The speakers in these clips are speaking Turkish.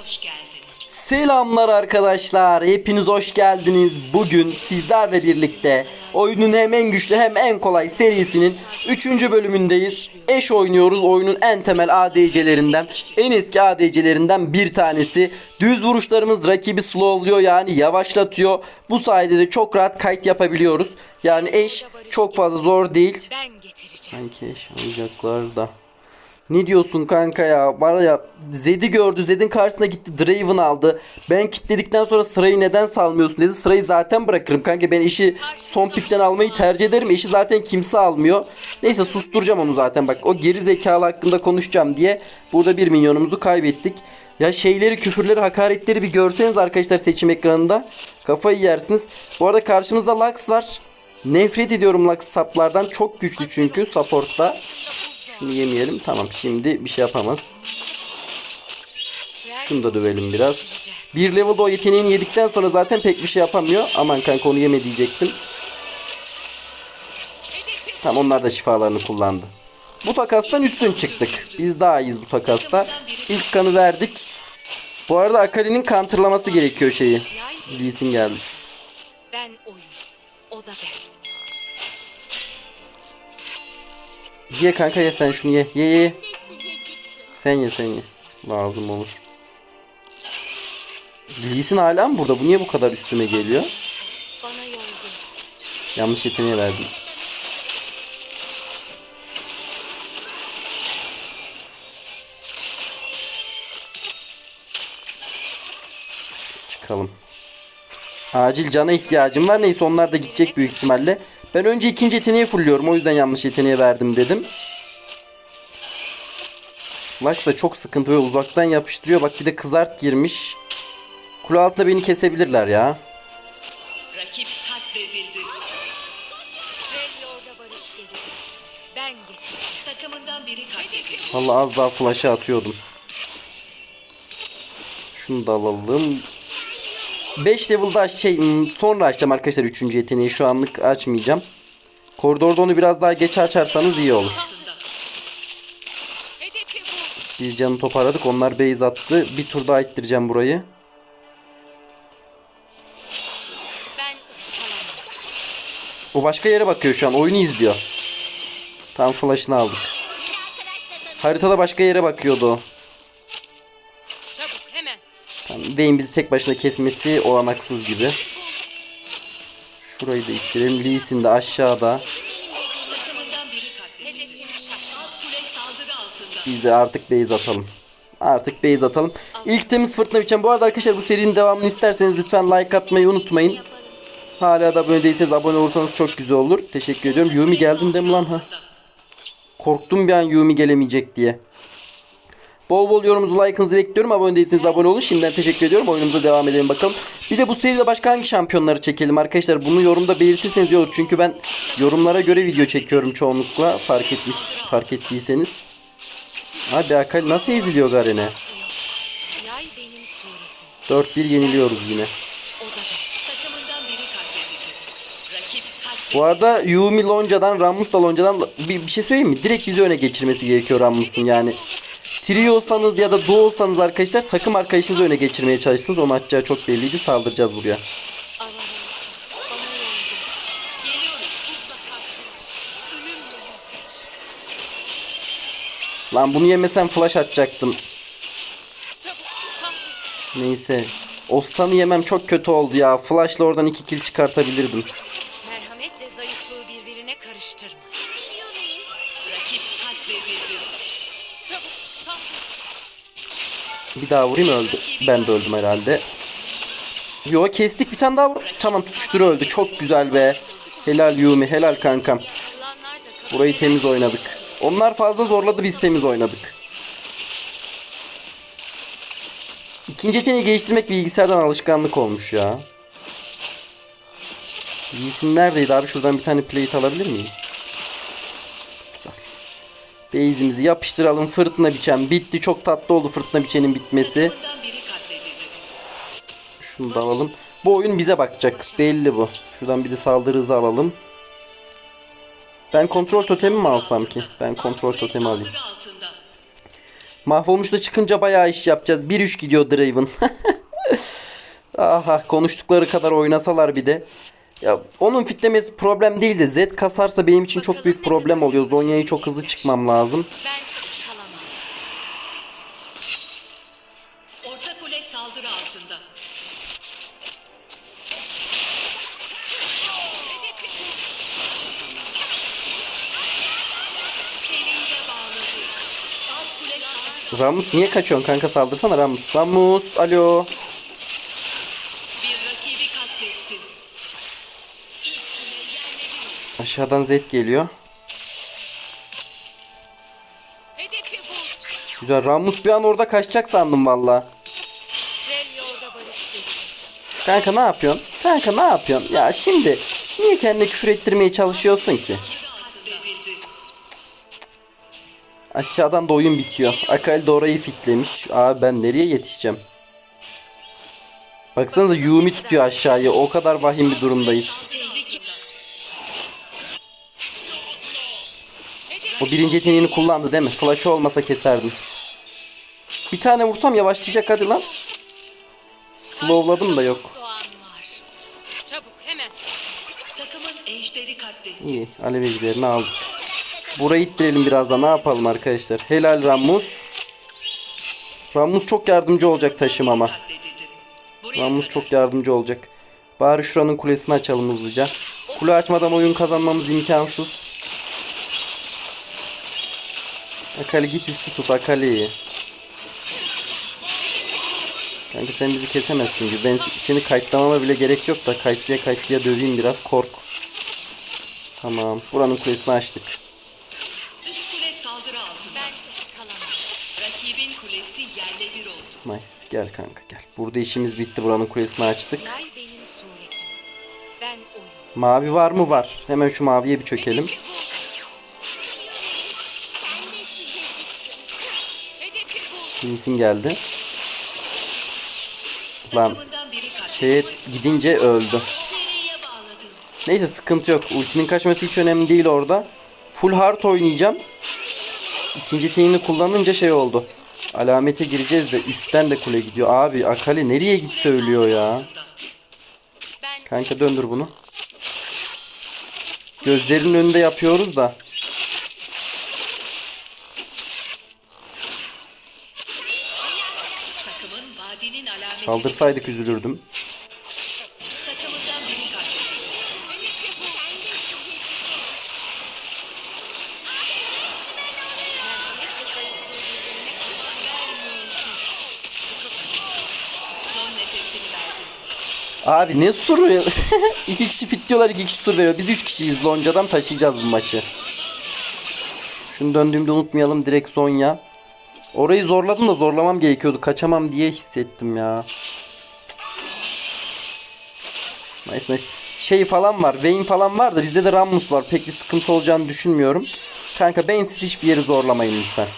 hoş geldiniz. Selamlar arkadaşlar. Hepiniz hoş geldiniz. Bugün sizlerle birlikte oyunun hem en güçlü hem en kolay serisinin 3. bölümündeyiz. Eş oynuyoruz. Oyunun en temel ADC'lerinden, en eski ADC'lerinden bir tanesi. Düz vuruşlarımız rakibi slowluyor yani yavaşlatıyor. Bu sayede de çok rahat kayıt yapabiliyoruz. Yani eş çok fazla zor değil. Ben getireceğim. Sanki eş alacaklar da. Ne diyorsun kanka ya? Var ya Zed'i gördü. Zed'in karşısına gitti. Draven aldı. Ben kilitledikten sonra sırayı neden salmıyorsun dedi. Sırayı zaten bırakırım kanka. Ben işi son pikten almayı tercih ederim. Eşi zaten kimse almıyor. Neyse susturacağım onu zaten. Bak o geri zekalı hakkında konuşacağım diye. Burada bir milyonumuzu kaybettik. Ya şeyleri, küfürleri, hakaretleri bir görseniz arkadaşlar seçim ekranında. Kafayı yersiniz. Bu arada karşımızda Lux var. Nefret ediyorum Lux saplardan. Çok güçlü çünkü supportta. Şunu yemeyelim. Tamam şimdi bir şey yapamaz. Şunu da dövelim biraz. Bir level'da o yeteneğini yedikten sonra zaten pek bir şey yapamıyor. Aman kanka onu yeme diyecektim. Tamam onlar da şifalarını kullandı. Bu takastan üstün çıktık. Biz daha iyiyiz bu takasta. İlk kanı verdik. Bu arada Akali'nin counterlaması gerekiyor şeyi. Lee geldi. Ben oyun. O da ben. Ye kanka ye sen şunu ye. Ye ye. Sen ye sen ye. Lazım olur. Lee Sin hala mı burada? Bu niye bu kadar üstüme geliyor? Bana yol. Yanlış yeteneğe verdim. Çıkalım. Acil cana ihtiyacım var. Neyse onlar da gidecek büyük ihtimalle. Ben önce ikinci yeteneği fulluyorum. O yüzden yanlış yeteneğe verdim dedim. Lux da çok sıkıntı ve uzaktan yapıştırıyor. Bak bir de kızart girmiş. Kule altında beni kesebilirler ya. Rakip katledildi. Rello'da barış gelir. Ben getireceğim. Takımından biri katledildi. Vallahi az daha flash'a atıyordum. Şunu da alalım. 5 level'da şey hmm, sonra açacağım arkadaşlar 3. yeteneği şu anlık açmayacağım. Koridorda onu biraz daha geç açarsanız iyi olur. Biz canı toparladık. Onlar base attı. Bir tur daha ittireceğim burayı. O başka yere bakıyor şu an. Oyunu izliyor. Tam flash'ını aldık. Haritada başka yere bakıyordu o. Vayne bizi tek başına kesmesi olanaksız gibi. Şurayı da ittirelim. Lee de aşağıda. Biz de artık base atalım. Artık base atalım. İlk temiz fırtına biçen. Bu arada arkadaşlar bu serinin devamını isterseniz lütfen like atmayı unutmayın. Hala da abone değilseniz abone olursanız çok güzel olur. Teşekkür ediyorum. Yumi geldin de mi lan ha? Korktum bir an Yumi gelemeyecek diye. Bol bol yorumunuzu like'ınızı bekliyorum. Abone değilseniz abone olun. Şimdiden teşekkür ediyorum. Oyunumuza devam edelim bakalım. Bir de bu seride başka hangi şampiyonları çekelim arkadaşlar. Bunu yorumda belirtirseniz iyi olur. Çünkü ben yorumlara göre video çekiyorum çoğunlukla. Fark, ettiys fark ettiyseniz. Hadi Akali nasıl eziliyor Garen'e? Yay benim suretim. 4-1 yeniliyoruz yine. Bu arada Yumi Lonca'dan, Rammus da Lonca'dan bir, bir şey söyleyeyim mi? Direkt bizi öne geçirmesi gerekiyor Rammus'un yani. Trio olsanız ya da duo olsanız arkadaşlar takım arkadaşınızı öne geçirmeye çalışsınız. Onu atacağı çok belliydi. Saldıracağız buraya. Lan bunu yemesem flash atacaktım. Neyse. Ostan'ı yemem çok kötü oldu ya. Flash'la oradan iki kill çıkartabilirdim. Bir daha vurayım öldü. Ben de öldüm herhalde. Yo kestik bir tane daha vur. Tamam tutuşturu öldü. Çok güzel be. Helal Yumi. Helal kankam. Burayı temiz oynadık. Onlar fazla zorladı biz temiz oynadık. İkinci yeteneği geliştirmek bilgisayardan alışkanlık olmuş ya. Bilgisin neredeydi abi? Şuradan bir tane plate alabilir miyim? Base'imizi yapıştıralım. Fırtına biçen bitti. Çok tatlı oldu fırtına biçenin bitmesi. Şunu da alalım. Bu oyun bize bakacak. Belli bu. Şuradan bir de saldırı hızı alalım. Ben kontrol totemi mi alsam ki? Ben kontrol totemi alayım. Mahvolmuş da çıkınca bayağı iş yapacağız. 1-3 gidiyor Draven. Aha konuştukları kadar oynasalar bir de. Ya onun fitlemesi problem değil de Z kasarsa benim için çok büyük problem oluyor. Zonya'yı çok hızlı çıkmam lazım. Kule saldırı. Ramus niye kaçıyorsun kanka saldırsana Ramus. Ramus alo. Bir rakibi katlettin. Aşağıdan Z geliyor. Güzel Ramus bir an orada kaçacak sandım valla. Kanka ne yapıyorsun? Kanka ne yapıyorsun? Ya şimdi niye kendine küfür ettirmeye çalışıyorsun ki? Aşağıdan da oyun bitiyor. Akali de orayı fitlemiş. Abi ben nereye yetişeceğim? Baksanıza Yumi tutuyor aşağıyı. O kadar vahim bir durumdayız. O birinci yeteneğini kullandı değil mi? Flash'ı olmasa keserdim. Bir tane vursam yavaşlayacak hadi lan. Slowladım da yok. İyi. Alev ejderini aldık. Burayı ittirelim biraz da ne yapalım arkadaşlar. Helal Rammus. Rammus çok yardımcı olacak taşımama. Rammus çok yardımcı olacak. Bari şuranın kulesini açalım hızlıca. Kule açmadan oyun kazanmamız imkansız. Akali git üstü tut Akali. Kanka sen bizi kesemezsin gibi. Ben seni kayıtlamama bile gerek yok da kayıtlıya kayıtlıya döveyim biraz kork. Tamam. Buranın kulesini açtık. Nice. Gel kanka gel. Burada işimiz bitti. Buranın kulesini açtık. Mavi var mı? Var. Hemen şu maviye bir çökelim. Kimsin geldi? Lan şeye gidince öldü. Neyse sıkıntı yok. Ultinin kaçması hiç önemli değil orada. Full hard oynayacağım. İkinci teamini kullanınca şey oldu. Alamete gireceğiz de üstten de kule gidiyor. Abi Akali nereye gitse ölüyor ya. Kanka döndür bunu. Gözlerinin önünde yapıyoruz da. Kaldırsaydık üzülürdüm. Abi ne suru? iki kişi fit diyorlar iki kişi sur veriyor. Biz üç kişiyiz loncadan taşıyacağız bu maçı. Şunu döndüğümde unutmayalım direkt Zonya. Orayı zorladım da zorlamam gerekiyordu. Kaçamam diye hissettim ya. Nice nice. Şey falan var. Vayne falan var da bizde de Rammus var. Pek bir sıkıntı olacağını düşünmüyorum. Kanka bensiz hiçbir yeri zorlamayın lütfen.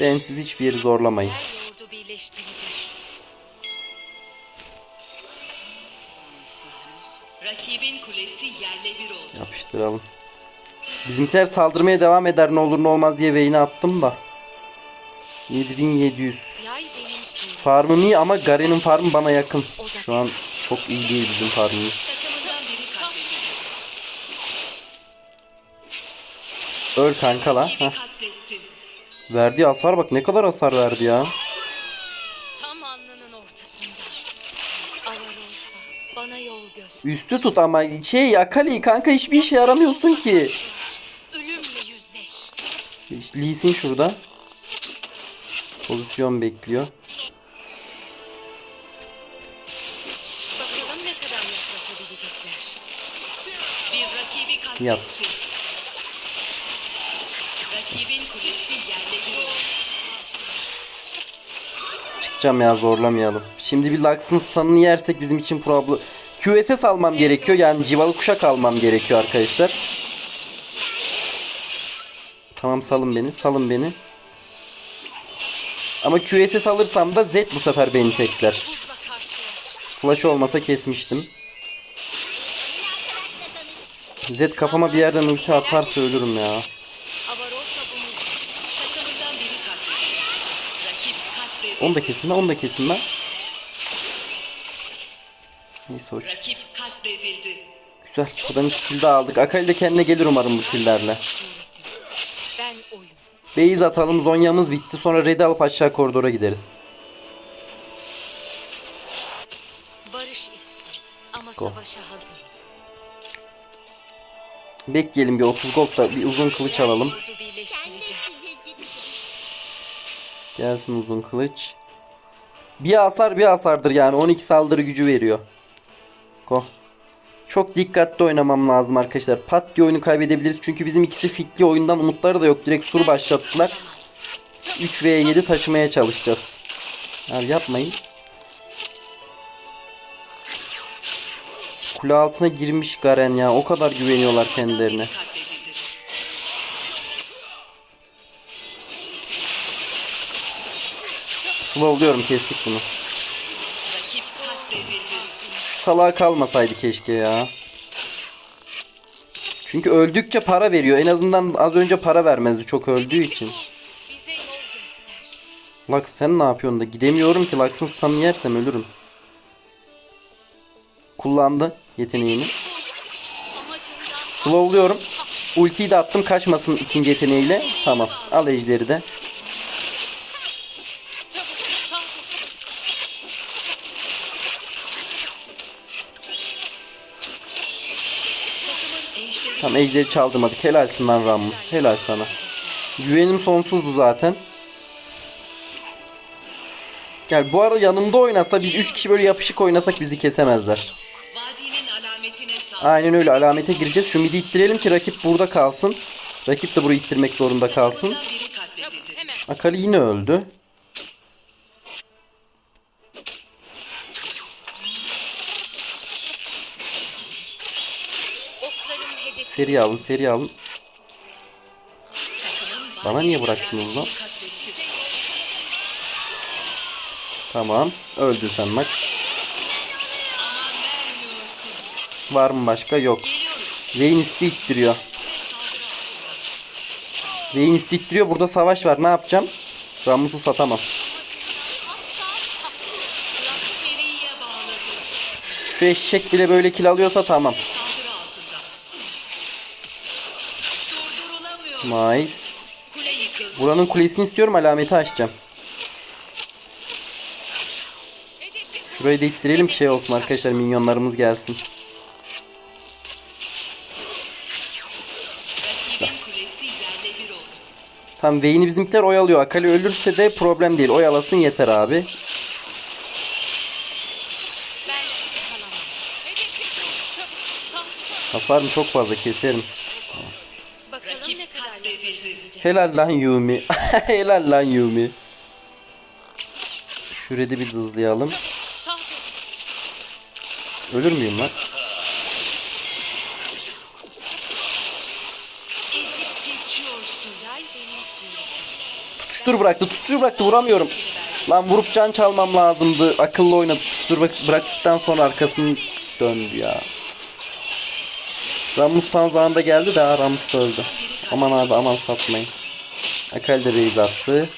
Bensiz hiçbir yeri zorlamayın. her yoğurdu birleştireceğiz. Rakibin kulesi yerle bir oldu. Yapıştıralım. Bizimkiler saldırmaya devam eder ne olur ne olmaz diye Vayne'i attım da. 7700. Yay benim suretim. Farmım iyi ama Garen'in farmı bana yakın. Şu an çok iyi değil bizim farmımız. Öl kanka la. Heh. Verdiği hasar bak ne kadar hasar verdi ya. Üstü tut ama şey Akali kanka hiçbir işe yaramıyorsun ki. Ölümle yüzleş. İşte Lee Sin şurada. Pozisyon bekliyor. Bakalım ne kadar yaklaşabilecekler. Bir rakibi katletti. Yat. Rakibin kulesi yerle bir oldu. Çıkacağım ya zorlamayalım. Şimdi bir Lux'ın stun'ını yersek bizim için problem. QSS almam gerekiyor yani civalı kuşak almam gerekiyor arkadaşlar. Tamam salın beni salın beni. Ama QSS alırsam da Z bu sefer beni tekler. Flash olmasa kesmiştim. Z kafama bir yerden ulti atarsa ölürüm ya. Onu da kesin lan onu da kesin lan. Neyse katledildi. Güzel. Buradan iki kill daha aldık. Akali de kendine gelir umarım bu killlerle. Beyz atalım. Zonya'mız bitti. Sonra red'i alıp aşağı koridora gideriz. Barış istedim. Ama Go. savaşa hazır. Bekleyelim bir 30 gold da bir uzun kılıç alalım. Ordu birleştireceğiz. Gelsin uzun kılıç. Bir hasar bir hasardır yani. 12 saldırı gücü veriyor. Go. Çok dikkatli oynamam lazım arkadaşlar. Pat diye oyunu kaybedebiliriz. Çünkü bizim ikisi fikli oyundan umutları da yok. Direkt sur başlattılar. 3 v 7 taşımaya çalışacağız. Abi yapmayın. Kule altına girmiş Garen ya. O kadar güveniyorlar kendilerine. Slowluyorum kestik bunu. Salağa kalmasaydı keşke ya. Çünkü öldükçe para veriyor. En azından az önce para vermezdi çok öldüğü için. Lux sen ne yapıyorsun da? Gidemiyorum ki Lux'ın stun'ını yersem ölürüm. Kullandı yeteneğini. Slowluyorum. Ultiyi de attım kaçmasın ikinci yeteneğiyle. Tamam. Al ejderi de. Tamam ejderi çaldırmadık. Helalsin lan Rammus. Helal sana. Güvenim sonsuzdu zaten. Gel bu arada yanımda oynasa biz 3 kişi böyle yapışık oynasak bizi kesemezler. Aynen öyle alamete gireceğiz. Şu midi ittirelim ki rakip burada kalsın. Rakip de burayı ittirmek zorunda kalsın. Akali yine öldü. Seri alın seri alın. Bana niye bıraktınız lan? Tamam. Öldün sen bak. Var mı başka? Yok. Vayne ittiriyor. Vayne ittiriyor. Burada savaş var. Ne yapacağım? Ramus'u satamam. Şu eşek bile böyle kill alıyorsa tamam. Nice. Buranın kulesini istiyorum. Alameti açacağım. Şurayı da ittirelim şey olsun arkadaşlar. Minyonlarımız gelsin. Tam Vayne'i bizimkiler oyalıyor. Akali ölürse de problem değil. Oyalasın yeter abi. Hasarım çok fazla keserim. Bakalım Rakip ne kadar katledildi. yaklaşabilecek. Helal lan Yumi. Helal lan Yumi. Şurada bir hızlayalım. Ölür müyüm lan? Tutuştur bıraktı. Tutuştur bıraktı. Vuramıyorum. Lan vurup can çalmam lazımdı. Akıllı oyna. Tutuştur bıraktıktan sonra arkasını döndü ya. Ramus tam zamanında geldi de Ramus öldü. Aman abi aman satmayın. Akali de base attı.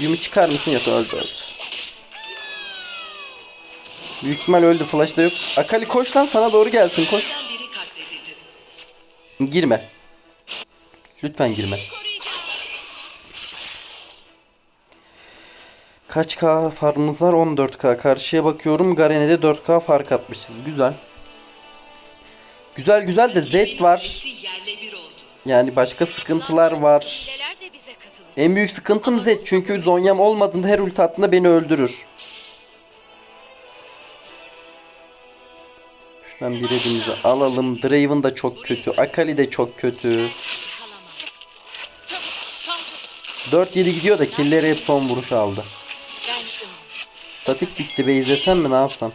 Yumi çıkar mısın? Yok öldü öldü. Büyük ihtimal öldü. Flash da yok. Akali koş lan sana doğru gelsin koş. Girme. Lütfen girme. Kaç K farmımız var? 14K. Karşıya bakıyorum. Garen'e de 4K fark atmışız. Güzel. Güzel güzel de Zed var. Yani başka sıkıntılar var. En büyük sıkıntım Zed. Çünkü Zonya'm olmadığında her ulti attığında beni öldürür. Şuradan bir redimizi alalım. Draven da çok kötü. Akali de çok kötü. Kalamam. Çabuk saldır. 4-7 gidiyor da killleri hep son vuruş aldı. Statik bitti be izlesem mi ne yapsam?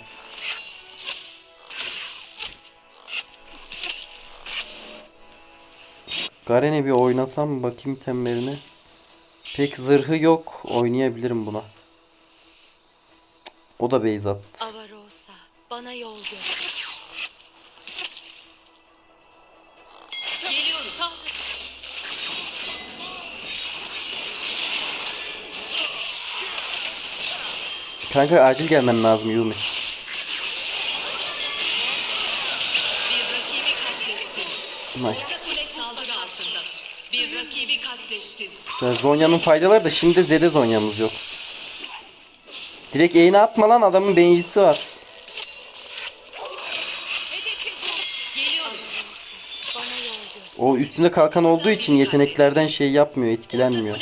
Garen'e bir oynasam bakayım temlerine. Pek zırhı yok. Oynayabilirim buna. O da base attı. Avarosa bana yol göster. Geliyorum. Saldır. Kanka acil gelmen lazım Yumi. Nice. Orta kule saldırı altında. Bir rakibi katlettin. Güzel. Zonya'nın faydaları da şimdi Zede Zonya'mız yok. Direkt eğne atma lan adamın beyincisi var. O üstünde kalkan olduğu için yeteneklerden şey yapmıyor, etkilenmiyor.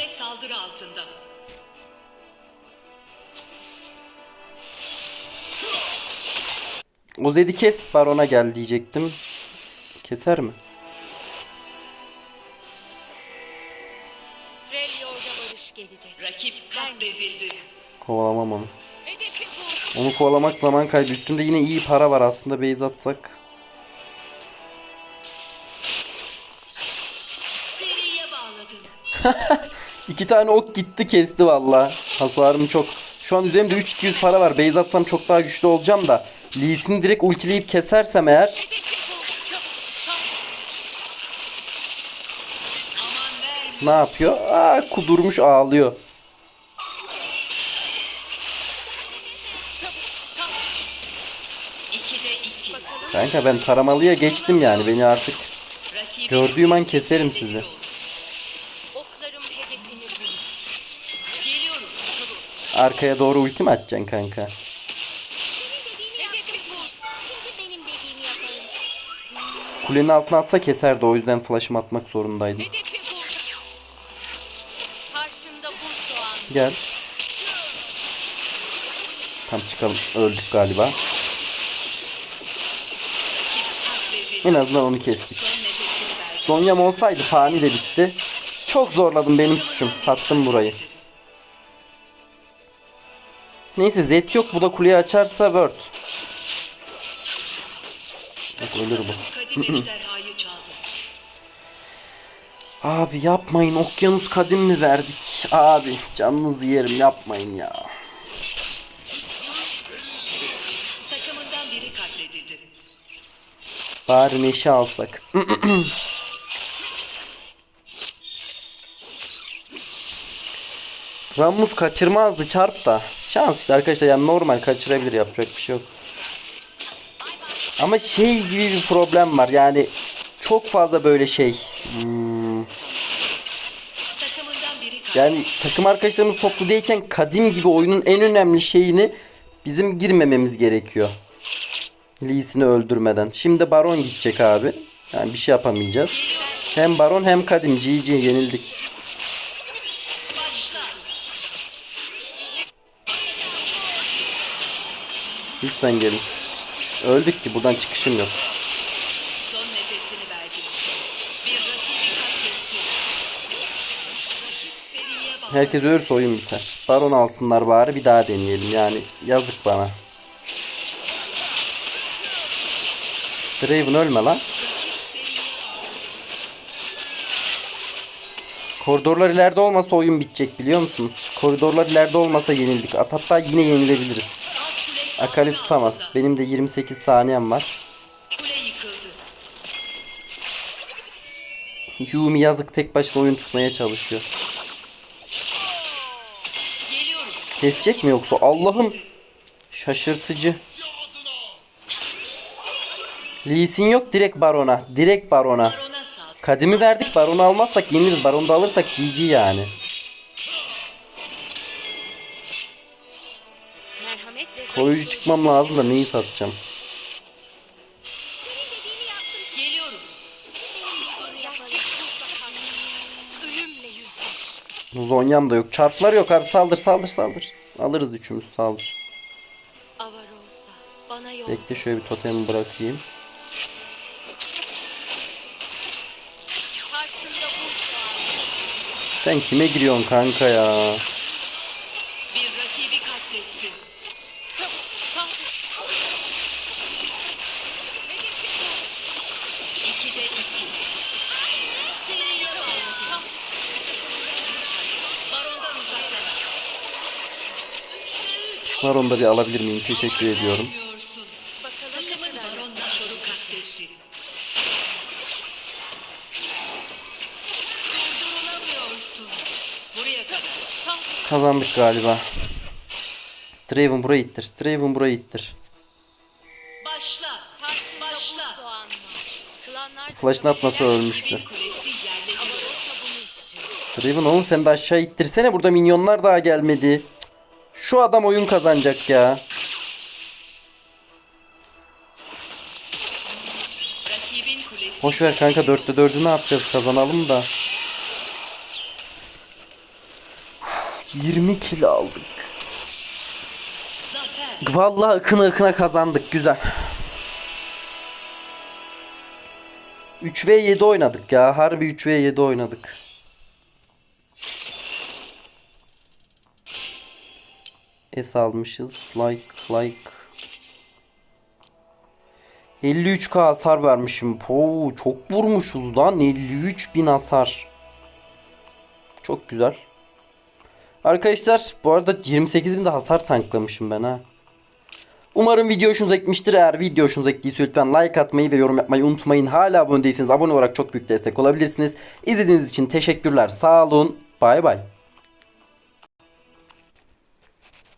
O Zed'i kes barona gel diyecektim. Keser mi? Kovalamam onu. Onu kovalamak zaman kaybı. Üstünde yine iyi para var aslında base atsak. İki tane ok gitti kesti valla. Hasarım çok. Şu an üzerimde 3200 para var. Base atsam çok daha güçlü olacağım da. Lee Sin'i direkt ultileyip kesersem eğer ne yapıyor? Aa kudurmuş ağlıyor. Kanka ben taramalıya geçtim yani. Beni artık gördüğüm an keserim sizi. Arkaya doğru ulti mi atacaksın kanka? Hedefi vur. Şimdi benim dediğimi yapalım. Kulenin altına atsa keserdi. O yüzden flash'ımı atmak zorundaydım. Gel. Tam çıkalım. Öldük galiba. En azından onu kestik. Zonya'm olsaydı fani de bitti. Çok zorladım benim suçum. Sattım burayı. Neyse Zed yok. Bu da kuleyi açarsa Word. Bak ölür bu. Abi yapmayın. Okyanus kadim mi verdik? Abi canınızı yerim yapmayın ya. Bari neşe alsak. Ramus kaçırmazdı çarp da. Şans işte arkadaşlar yani normal kaçırabilir yapacak bir şey yok. Ama şey gibi bir problem var yani çok fazla böyle şey. Hmm, yani takım arkadaşlarımız toplu değilken kadim gibi oyunun en önemli şeyini bizim girmememiz gerekiyor. Lee'sini öldürmeden. Şimdi Baron gidecek abi. Yani bir şey yapamayacağız. Hem Baron hem Kadim. GG yenildik. Lütfen gelin. Öldük ki buradan çıkışım yok. Herkes ölürse oyun biter. Baron alsınlar bari bir daha deneyelim. Yani yazık bana. Draven ölme lan. Koridorlar ileride olmasa oyun bitecek biliyor musunuz? Koridorlar ileride olmasa yenildik. At hatta yine yenilebiliriz. Akali tutamaz. Benim de 28 saniyem var. Yumi yazık tek başına oyun tutmaya çalışıyor. Kesecek mi yoksa? Allah'ım şaşırtıcı. Lee Sin yok direkt Baron'a. Direkt Baron'a. Kadimi verdik Baron'u almazsak yeniriz. Baron'u da alırsak GG yani. Soyucu çıkmam lazım da neyi satacağım. Zonyam da yok. Çarplar yok abi saldır saldır saldır. Alırız üçümüz saldır. Bekle şöyle bir totemi bırakayım. Sen kime giriyorsun kanka ya? Şunlar bir alabilir miyim? Teşekkür ediyorum. Bilmiyorsun. Bakalım ne Takımın kadar. baron naşoru katletti. Durdurulamıyorsun. Buraya kadar. Saldır. Kazandık galiba. Draven burayı ittir. Draven burayı ittir. Başla. Karşımda Başla. Flash'ını atmasa ölmüştü. Draven oğlum sen de aşağı ittirsene. Burada minyonlar daha gelmedi. Şu adam oyun kazanacak ya. Boş ver kanka 4'te 4'ü ne yapacağız kazanalım da. 20 kill aldık. Vallahi ıkına ıkına kazandık güzel. 3v7 oynadık ya. Harbi 3v7 oynadık. S almışız. Like like. 53k hasar vermişim. Oo, çok vurmuşuz lan. 53 bin hasar. Çok güzel. Arkadaşlar bu arada 28 bin de hasar tanklamışım ben ha. Umarım video hoşunuza gitmiştir. Eğer video hoşunuza gittiyse lütfen like atmayı ve yorum yapmayı unutmayın. Hala abone değilseniz abone olarak çok büyük destek olabilirsiniz. İzlediğiniz için teşekkürler. Sağ olun. Bay bay.